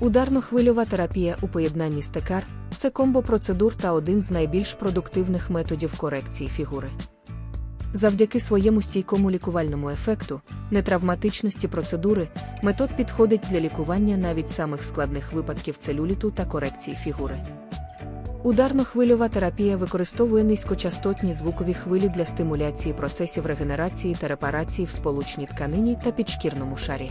Ударно-хвильова терапія у поєднанні з ТЕКАР це комбо процедур та один з найбільш продуктивних методів корекції фігури. Завдяки своєму стійкому лікувальному ефекту, нетравматичності процедури, метод підходить для лікування навіть самих складних випадків целюліту та корекції фігури. Ударно-хвильова терапія використовує низькочастотні звукові хвилі для стимуляції процесів регенерації та репарації в сполучній тканині та підшкірному шарі.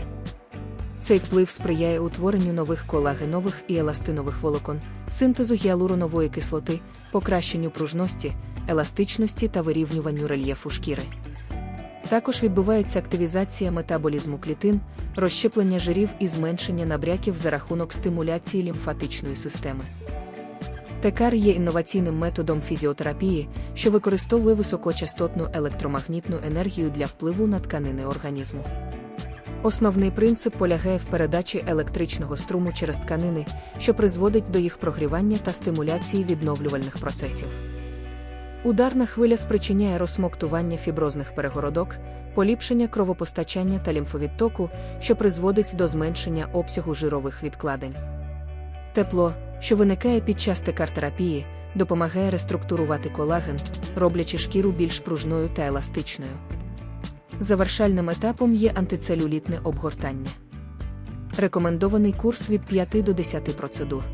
Цей вплив сприяє утворенню нових колагенових і еластинових волокон, синтезу гіалуронової кислоти, покращенню пружності, еластичності та вирівнюванню рельєфу шкіри. Також відбувається активізація метаболізму клітин, розщеплення жирів і зменшення набряків за рахунок стимуляції лімфатичної системи. Текар є інноваційним методом фізіотерапії, що використовує високочастотну електромагнітну енергію для впливу на тканини організму. Основний принцип полягає в передачі електричного струму через тканини, що призводить до їх прогрівання та стимуляції відновлювальних процесів. Ударна хвиля спричиняє розсмоктування фіброзних перегородок, поліпшення кровопостачання та лімфовідтоку, що призводить до зменшення обсягу жирових відкладень. Тепло, що виникає під час текартерапії, допомагає реструктурувати колаген, роблячи шкіру більш пружною та еластичною. Завершальним етапом є антицелюлітне обгортання. Рекомендований курс від 5 до 10 процедур.